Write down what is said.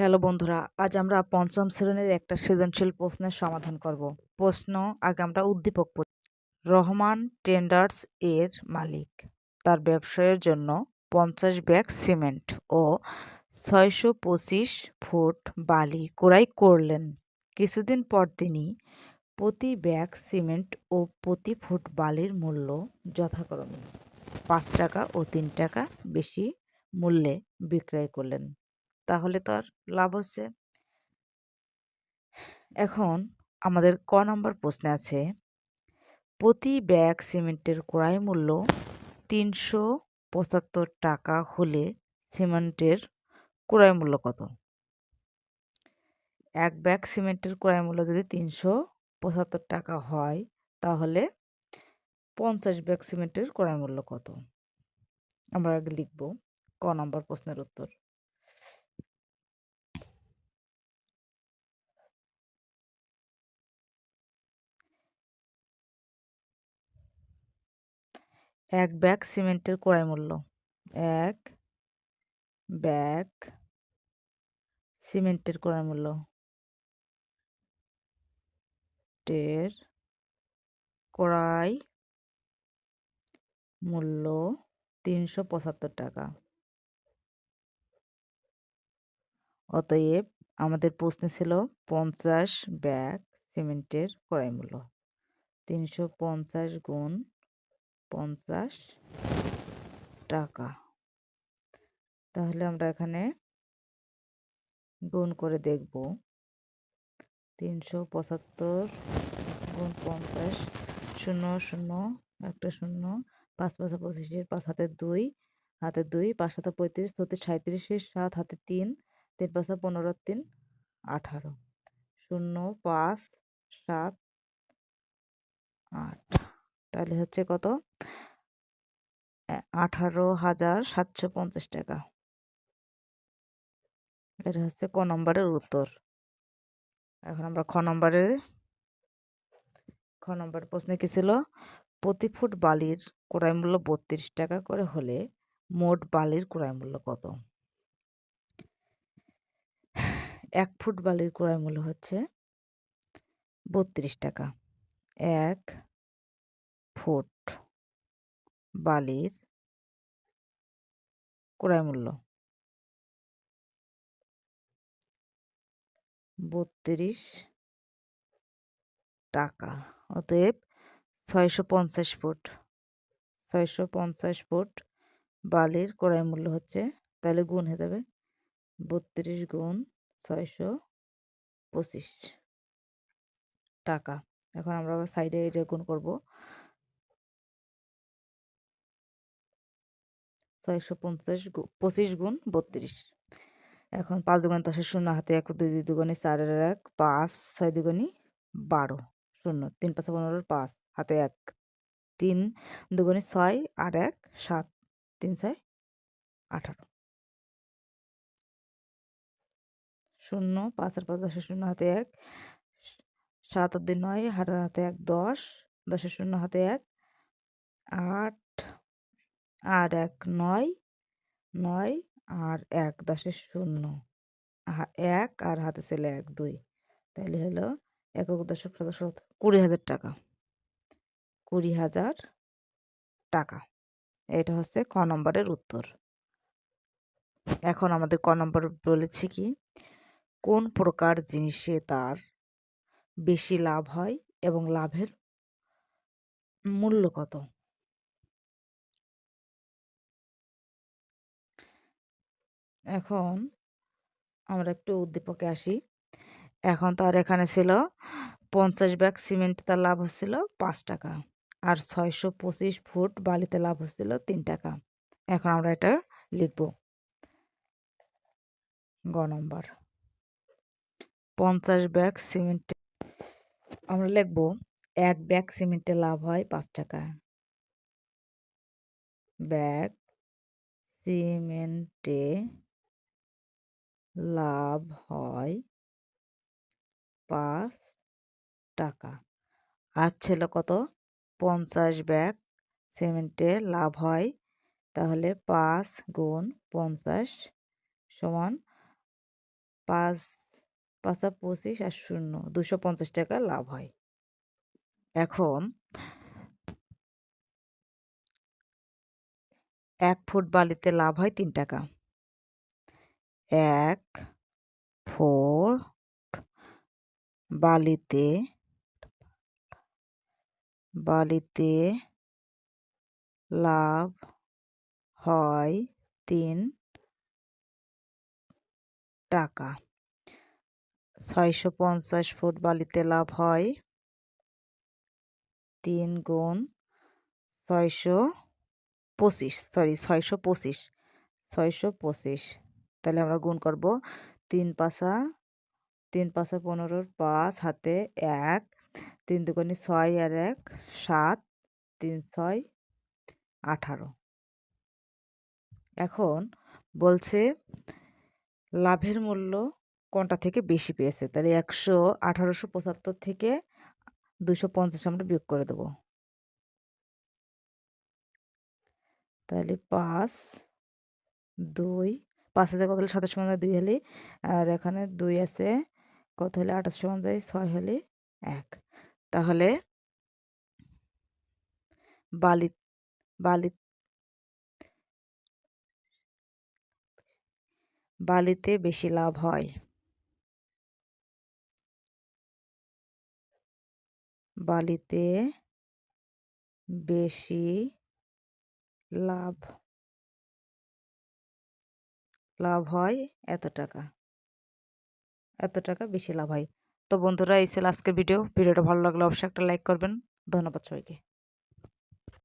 Hello বন্ধুরা, আজ আমরা পঞ্চম শ্রেণির একটা সৃজনশীল প্রশ্নের সমাধান করব। প্রশ্ন আগে আমরা উদ্দীপক পড়ি রহমান টেন্ডার্স এর মালিক। তার ব্যবসায়ের জন্য পঞ্চাশ ব্যাগ সিমেন্ট ও ছয়শো পঁচিশ ফুট বালি ক্রয় করলেন। কিছুদিন পর তিনি প্রতি ব্যাগ সিমেন্ট ও প্রতি ফুট বালির মূল্য যথাক্রমে পাঁচ টাকা ও তিন টাকা বেশি মূল্যে বিক্রয় করলেন। তাহলে তো আর লাভ হচ্ছে। এখন আমাদের ক নম্বর প্রশ্নে আছে, প্রতি ব্যাগ সিমেন্টের ক্রয় মূল্য তিনশো পঁচাত্তর টাকা হলে সিমেন্টের ক্রয় মূল্য কত? এক ব্যাগ সিমেন্টের ক্রয় মূল্য যদি তিনশো পঁচাত্তর টাকা হয়, তাহলে পঞ্চাশ ব্যাগ সিমেন্টের ক্রয় মূল্য কত? আমরা আগে লিখব ক নম্বর প্রশ্নের উত্তর। এক ব্যাগ সিমেন্টের ক্রয় মূল্য। এক ব্যাগ সিমেন্টের ক্রয় মূল্য। টের ক্রয় মূল্য তিনশো পঁচাত্তর টাকা। অতএব আমাদের প্রশ্ন ছিল পঞ্চাশ ব্যাগ সিমেন্টের ক্রয় মূল্য। তিনশো পঞ্চাশ গুণ পঞ্চাশ টাকা। তাহলে আমরা এখানে গুণ করে দেখব। তিনশো পঁচাত্তর গুণ পঞ্চাশ, শূন্য শূন্য, একটা শূন্য, পাঁচ পাঁচ পঁচিশের পাঁচ হাতে দুই হাতে দুই, পাঁচ হাতে পঁয়ত্রিশ, হতে সাঁত্রিশের সাত হাতে তিন তিন পাঁচা পনেরো, তিন, আঠারো। শূন্য, পাঁচ, সাত, আট। তাহলে হচ্ছে কত? আঠারো হাজার সাতশো পঞ্চাশ টাকা। এটা হচ্ছে ক নম্বরের উত্তর। এখন আমরা খ নম্বরের খ নম্বর প্রশ্নে কি ছিল? প্রতি ফুট বালির ক্রয় মূল্য বত্রিশ টাকা করে হলে মোট বালির ক্রয় মূল্য কত? এক ফুট বালির ক্রয় মূল্য হচ্ছে বত্রিশ টাকা। এক ফুট বালির ক্রয় মূল্য। বত্রিশ টাকা, অতএব ছয়শো পঞ্চাশ ফুট। ছয়শো পঞ্চাশ ফুট বালির ক্রয় মূল্য হচ্ছে, তাহলে গুণ হয়ে যাবে বত্রিশ গুণ ছয়শো পঁচিশ টাকা। এখন আমরা আবার সাইডে এটা গুণ করব। ছয়শো পঞ্চাশ পঁচিশ গুণ বত্রিশ। এখন পাঁচ দুগুণ দশের শূন্য, হাতে এক, দুই দুই দুগুণি চারের এক, পাঁচ, ছয় দুগুণি বারো, শূন্য, তিন, পাঁচ, পনেরো পাঁচ, হাতে এক। তিন দুগুণি ছয়, আর এক, সাত, তিন, ছয়, আঠারো। শূন্য, পাঁচ, আর পাঁচ, দশের শূন্য, হাতে এক সাত, আর দুই, নয় হাতের হাতে এক, দশ, দশের শূন্য, হাতে এক, আট আর এক নয় নয় আর এক দশের শূন্য। এক আর হাতে ছেলে এক, দুই। তাহলে হলো একক দশক সদস্য কুড়ি হাজার টাকা। কুড়ি হাজার টাকা। এটা হচ্ছে ক নম্বরের উত্তর। এখন আমাদের ক নম্বর বলেছি কি, কোন প্রকার জিনিসে তার বেশি লাভ হয় এবং লাভের মূল্য কত? এখন আমরা একটু উদ্দীপকে আসি। এখন তার এখানে ছিল পঞ্চাশ ব্যাগ সিমেন্ট তার লাভ হচ্ছিল পাঁচ টাকা আর ছয়শো পঁচিশ ফুট বালিতে লাভ হচ্ছিল তিন টাকা। এখন আমরা এটা লিখব। গ নম্বর। পঞ্চাশ ব্যাগ সিমেন্ট আমরা লিখব, এক ব্যাগ সিমেন্টে লাভ হয় পাঁচ টাকা। ব্যাগ সিমেন্টে লাভ হয় পাঁচ টাকা। আর ছিল কত? পঞ্চাশ ব্যাগ সিমেন্টে লাভ হয়। তাহলে পাঁচ গুণ পঞ্চাশ সমান পাঁচ, পাঁচা পঁচিশ আর শূন্য, দুশো পঞ্চাশ টাকা লাভ হয়। এখন এক ফুট বালিতে লাভ হয় তিন টাকা। এক ফুট বালিতে বালিতে লাভ হয় তিন টাকা। ছয়শো পঞ্চাশ ফুট বালিতে লাভ হয় তিন গুণ ছয়শো পঁচিশ সরি ছয়শো পঁচিশ ছয়শো পঁচিশ। তাহলে আমরা গুণ করব তিন পাশা তিন পাশা পনেরোর পাঁচ, হাতে এক, তিন দুগুণে ছয় আর এক, সাত, তিন ছয়, আঠারো। এখন বলছে লাভের মূল্য কোনটা থেকে বেশি পেয়েছে? তাহলে একশো আঠারোশো পঁচাত্তর থেকে দুশো পঞ্চাশ আমরা বিয়োগ করে দেবো। তাহলে পাঁচ, দুই পাঁচ হাজার কত হলে? সাতাশ সমান দুই হলে। আর এখানে দুই আছে, কত হলে? আঠাশ সমান যায় ছয় হলে এক। তাহলে বালি বালি, বালিতে বেশি লাভ হয়। বালিতে বেশি লাভ লাভ হয় এত টাকা। এত টাকা বেশি লাভ হয়। তো বন্ধুরা, এই ছিল আজকের ভিডিও ভিডিওটা ভালো লাগলে অবশ্যই একটা লাইক করবেন। ধন্যবাদ সবাইকে।